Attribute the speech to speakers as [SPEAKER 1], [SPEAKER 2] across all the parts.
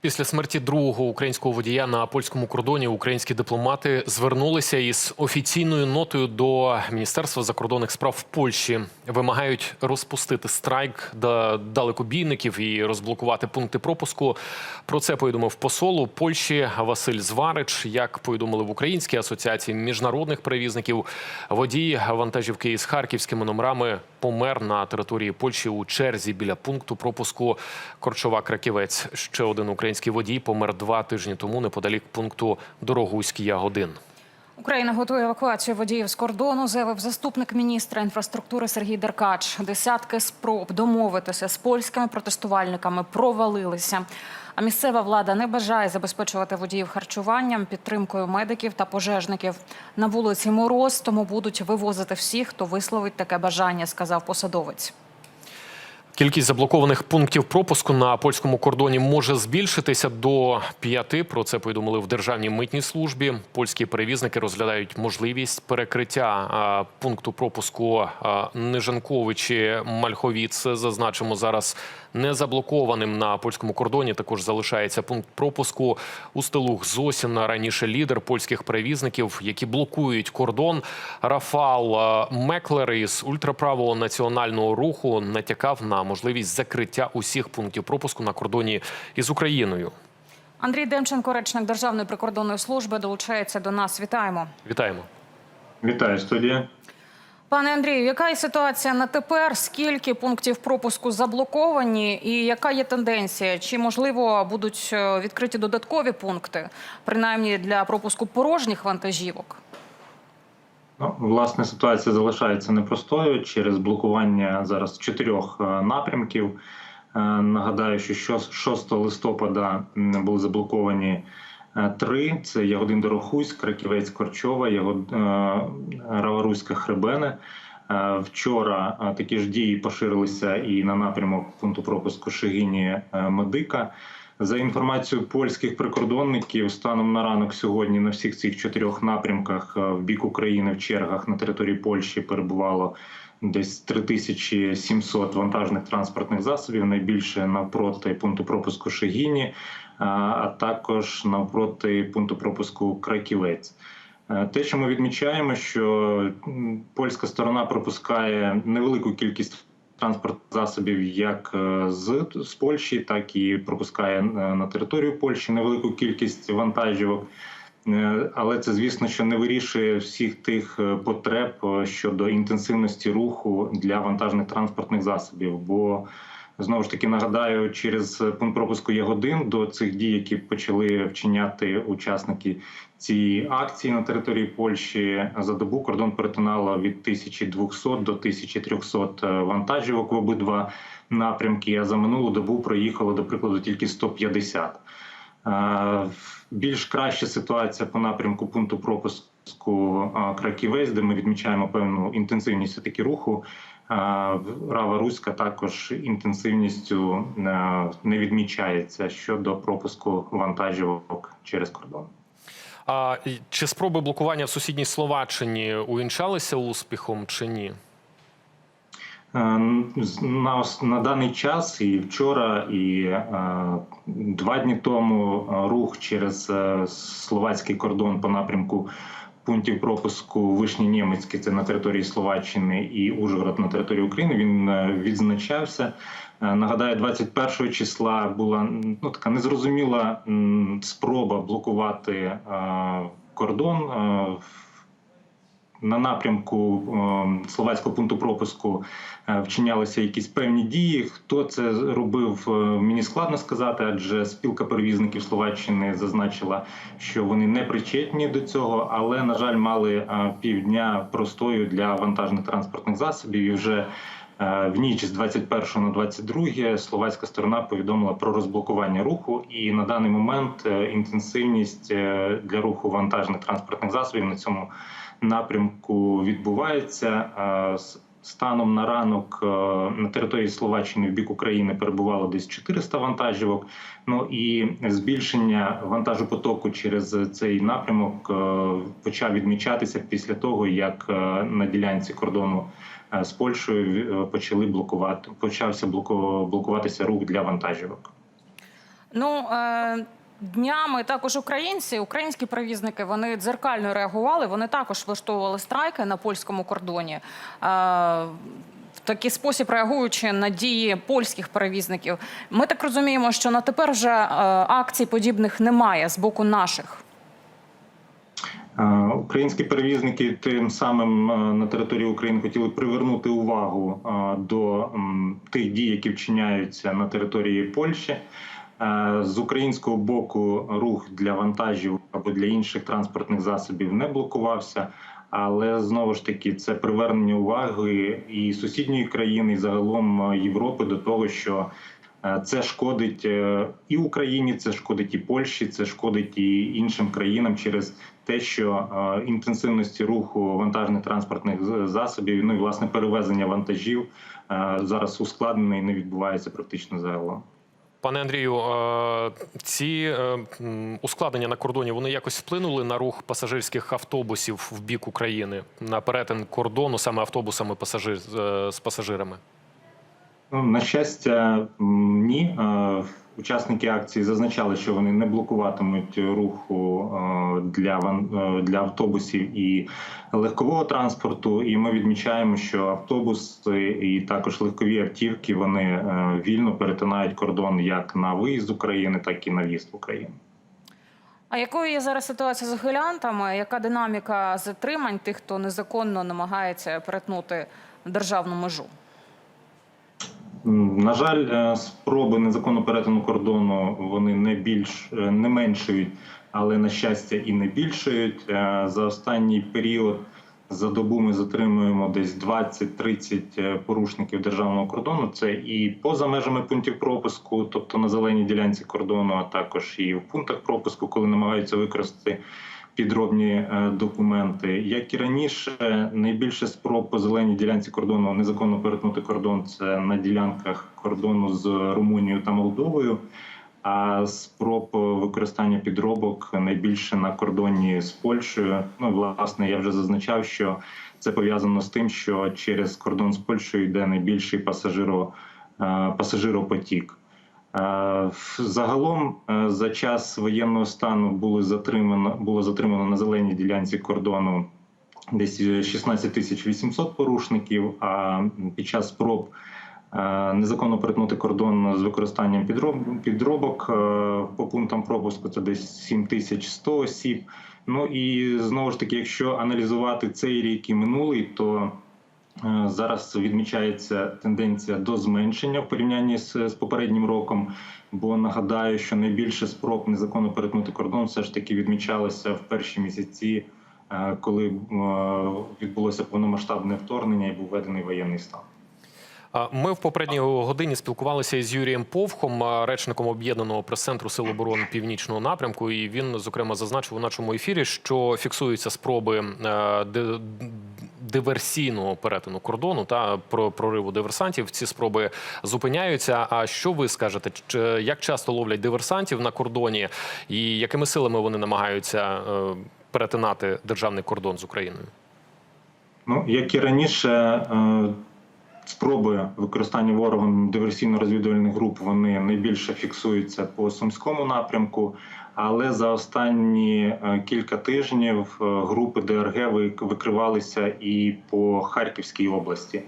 [SPEAKER 1] Після смерті другого українського водія на польському кордоні українські дипломати звернулися із офіційною нотою до Міністерства закордонних справ в Польщі. Вимагають розпустити страйк до далекобійників і розблокувати пункти пропуску. Про це повідомив посол у Польщі Василь Зварич. Як повідомили в Українській асоціації міжнародних перевізників, водій вантажівки із харківськими номерами помер на території Польщі у черзі біля пункту пропуску Корчова Краківець. Ще один український водій помер два тижні тому неподалік пункту Дорогуський Ягодин.
[SPEAKER 2] Україна готує евакуацію водіїв з кордону, заявив заступник міністра інфраструктури Сергій Деркач. Десятки спроб домовитися з польськими протестувальниками провалилися. А місцева влада не бажає забезпечувати водіїв харчуванням, підтримкою медиків та пожежників. На вулиці мороз, тому будуть вивозити всіх, хто висловить таке бажання, сказав посадовець.
[SPEAKER 1] Кількість заблокованих пунктів пропуску на польському кордоні може збільшитися до п'яти. Про це повідомили в державній митній службі. Польські перевізники розглядають можливість перекриття пункту пропуску Нижанковичі Мальховіц. Зазначимо зараз не заблокованим на польському кордоні. Також залишається пункт пропуску у стилух Зосіна. Раніше лідер польських перевізників, які блокують кордон. Рафал а, Меклер із ультраправого національного руху натякав на можливість закриття усіх пунктів пропуску на кордоні із Україною.
[SPEAKER 2] Андрій Демченко, речник Державної прикордонної служби, долучається до нас. Вітаємо.
[SPEAKER 1] Вітаємо.
[SPEAKER 3] Вітаю студія.
[SPEAKER 2] Пане Андрію, яка є ситуація на тепер? Скільки пунктів пропуску заблоковані, і яка є тенденція? Чи можливо будуть е, відкриті додаткові пункти, принаймні для пропуску порожніх вантажівок?
[SPEAKER 3] Ну, власне, ситуація залишається непростою через блокування зараз чотирьох е, напрямків. Е, Нагадаю, що 6 листопада були заблоковані три: це Ягодин Дорохусь, Краківець Корчова, е, Раваруська Хребене. Е, Вчора е, такі ж дії поширилися і на напрямок пункту пропуску Шигині е, Медика. За інформацією польських прикордонників, станом на ранок сьогодні на всіх цих чотирьох напрямках е, в бік України в чергах на території Польщі перебувало десь 3700 вантажних транспортних засобів. Найбільше навпроти пункту пропуску Шегіні, а- також навпроти пункту пропуску Краківець. Е, Те, що ми відмічаємо, що польська сторона пропускає невелику кількість транспортних засобів як е, з, з Польщі, так і пропускає е, на територію Польщі невелику кількість вантажівок. Але це, звісно, що не вирішує всіх тих потреб щодо інтенсивності руху для вантажних транспортних засобів. Бо знову ж таки нагадаю, через пункт пропуску Ягодин до цих дій, які почали вчиняти учасники цієї акції на території Польщі, за добу кордон перетинало від 1200 до 1300 вантажівок в обидва напрямки. А за минулу добу проїхало, до прикладу, тільки 150. Е, Більш краща ситуація по напрямку пункту пропуску е, Краківець, де ми відмічаємо певну інтенсивність таки руху. Рава Руська також інтенсивністю не відмічається щодо пропуску вантажівок через кордон.
[SPEAKER 1] А чи спроби блокування в сусідній Словаччині увінчалися успіхом чи ні?
[SPEAKER 3] На, на даний час і вчора, і е, два дні тому рух через е, словацький кордон по напрямку пунктів пропуску Вишні Німецькі, це на території Словаччини, і Ужгород на території України. Він е, відзначався. Е, Нагадаю, 21 числа була ну така незрозуміла спроба блокувати е, кордон. На напрямку е, словацького пункту пропуску е, вчинялися якісь певні дії. Хто це робив, е, мені складно сказати, адже спілка перевізників Словаччини зазначила, що вони не причетні до цього, але на жаль, мали е, півдня простою для вантажних транспортних засобів. І вже в ніч з 21 на 22 словацька сторона повідомила про розблокування руху, і на даний момент інтенсивність для руху вантажних транспортних засобів на цьому напрямку відбувається. Станом на ранок е, на території Словаччини в бік України перебувало десь 400 вантажівок. Ну і збільшення вантажопотоку через цей напрямок е, почав відмічатися після того, як е, на ділянці кордону з Польщею почали блокувати. Почався блоку- блокуватися рух для вантажівок.
[SPEAKER 2] Ну днями також українці, українські перевізники, вони дзеркально реагували. Вони також влаштовували страйки на польському кордоні. Е, в такий спосіб реагуючи на дії польських перевізників. Ми так розуміємо, що на тепер вже е, акцій подібних немає з боку наших.
[SPEAKER 3] Е, Українські перевізники тим самим на території України хотіли привернути увагу до тих дій, які вчиняються на території Польщі. Е, З українського боку рух для вантажів або для інших транспортних засобів не блокувався. Але знову ж таки це привернення уваги і сусідньої країни, і загалом е, Європи до того, що Е, Це шкодить і Україні, це шкодить і Польщі, це шкодить і іншим країнам через те, що інтенсивності руху вантажних транспортних засобів, ну і власне перевезення вантажів зараз ускладнене і не відбувається практично загалом.
[SPEAKER 1] Пане Андрію, е, ці е, ускладнення на кордоні вони якось вплинули на рух пасажирських автобусів в бік України на перетин кордону саме автобусами пасажир е, з пасажирами.
[SPEAKER 3] Ну, на щастя, ні. Е, Учасники акції зазначали, що вони не блокуватимуть руху е, для е, для автобусів і легкового транспорту. І ми відмічаємо, що автобуси і також легкові автівки вони вільно перетинають кордон як на виїзд України, так і на в'їзд в Україну.
[SPEAKER 2] А якою є зараз ситуація з ухилянтами? Яка динаміка затримань тих, хто незаконно намагається перетнути державну межу?
[SPEAKER 3] На жаль, е, спроби незаконного перетину кордону вони не більш е, не меншують, але на щастя і не більшують. Е, За останній період за добу ми затримуємо десь 20-30 е, порушників державного кордону. Це і поза межами пунктів пропуску, тобто на зеленій ділянці кордону, а також і в пунктах пропуску, коли намагаються використати підробні е, документи. Як і раніше, найбільше спроб по зеленій ділянці кордону незаконно перетнути кордон це на ділянках кордону з Румунією та Молдовою. А спроб використання підробок найбільше на кордоні з Польщею. Ну, власне, я вже зазначав, що це пов'язано з тим, що через кордон з Польщею йде найбільший пасажиро, е. Е, Загалом е, за час воєнного стану було затримано було затримано на зеленій ділянці кордону десь 16 тисяч 800 порушників. А під час спроб е, незаконно перетнути кордон з використанням підробок е, по пунктам пропуску це десь 7100 осіб. Ну і знову ж таки, якщо аналізувати цей рік і минулий, то Е, Зараз відмічається тенденція до зменшення в порівнянні з, з попереднім роком. Бо нагадаю, що найбільше спроб незаконно перетнути кордон все ж таки відмічалося в перші місяці, е, коли е, відбулося повномасштабне вторгнення і був введений воєнний стан.
[SPEAKER 1] Ми в попередній годині спілкувалися із Юрієм Повхом, речником об'єднаного прес-центру Сил оборони Північного напрямку. І він зокрема зазначив у нашому ефірі, що фіксуються спроби е, диверсійного перетину кордону та про прориву диверсантів. Ці спроби зупиняються. А що ви скажете? Чи- Як часто ловлять диверсантів на кордоні, і якими силами вони намагаються е, перетинати державний кордон з Україною?
[SPEAKER 3] Ну як і раніше, е, спроби використання ворогом диверсійно-розвідувальних груп вони найбільше фіксуються по сумському напрямку. Але за останні е, кілька тижнів е, групи ДРГ ви- викривалися і по Харківській області.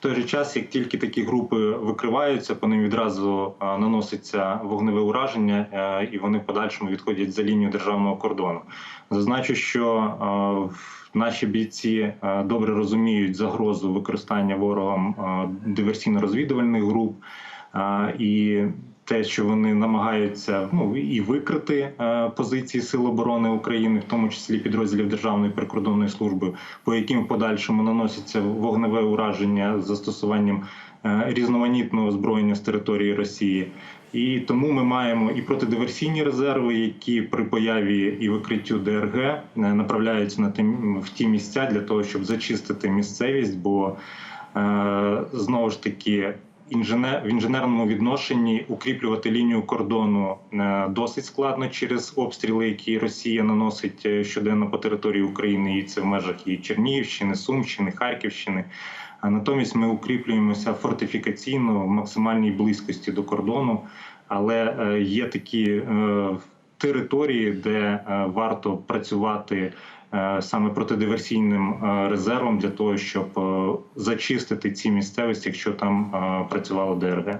[SPEAKER 3] Той же час, як тільки такі групи викриваються, по ним відразу наноситься вогневе ураження, е, і вони в подальшому відходять за лінію державного кордону. Зазначу, що е, наші бійці е, добре розуміють загрозу використання ворогом диверсійно-розвідувальних груп і те, що вони намагаються ну і викрити е, позиції Сил оборони України, в тому числі підрозділів Державної прикордонної служби, по яким в подальшому наноситься вогневе ураження з застосуванням е, різноманітного озброєння з території Росії. І тому ми маємо і протидиверсійні резерви, які при появі і викриттю ДРГ е, направляються на тим в ті місця для того, щоб зачистити місцевість. Бо знову ж таки інженер в інженерному відношенні укріплювати лінію кордону е, досить складно через обстріли, які Росія наносить е, щоденно по території України, і це в межах і Чернігівщини, Сумщини, Харківщини. А натомість ми укріплюємося фортифікаційно в максимальній близькості до кордону. але е, є такі території, де варто працювати саме протидиверсійним е, резервом для того, щоб е, зачистити ці місцевості, якщо там е, працювало ДРГ.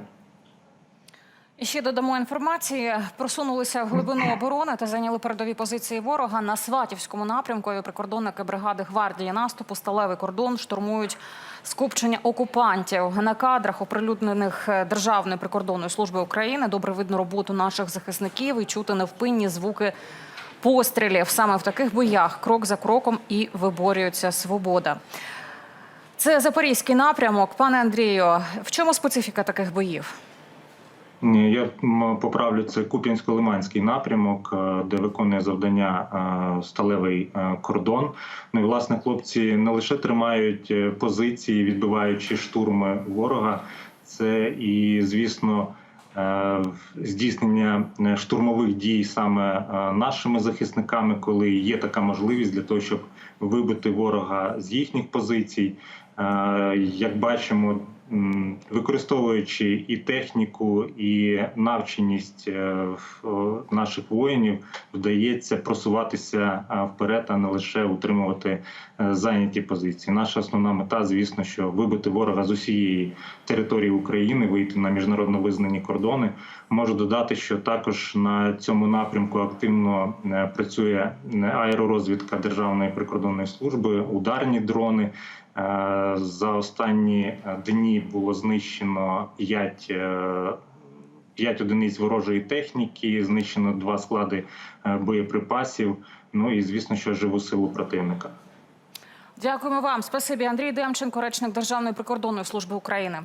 [SPEAKER 2] І ще додамо інформації. Просунулися в глибину оборони та зайняли передові позиції ворога на Сватівському напрямку. І Прикордонники бригади гвардії наступу сталевий кордон штурмують скупчення окупантів. На кадрах, оприлюднених е, Державною прикордонною службою України, добре видно роботу наших захисників і чути невпинні звуки пострілів. Саме в таких боях крок за кроком і виборюється свобода. Це запорізький напрямок. Пане Андрію, в чому специфіка таких боїв?
[SPEAKER 3] Я поправлю це Куп'янсько-Лиманський напрямок, е, де виконує завдання е, сталевий е, кордон. Ну і власне хлопці не лише тримають позиції, відбиваючи штурми ворога. Це і звісно. Е, Здійснення е, штурмових дій саме е, нашими захисниками, коли є така можливість для того, щоб вибити ворога з їхніх позицій. Як бачимо, використовуючи і техніку, і навченість е, наших воїнів, вдається просуватися е, вперед, а не лише утримувати е, зайняті позиції. Наша основна мета, звісно, що вибити ворога з усієї території України, вийти на міжнародно визнані кордони. Можу додати, що також на цьому напрямку активно працює аеророзвідка Державної прикордонної служби, ударні дрони. За останні е, було знищено 5, 5 одиниць ворожої техніки, знищено два склади е, боєприпасів. Ну і звісно, що живу силу противника.
[SPEAKER 2] Дякуємо вам. Спасибі, Андрій Демченко, речник Державної прикордонної служби України.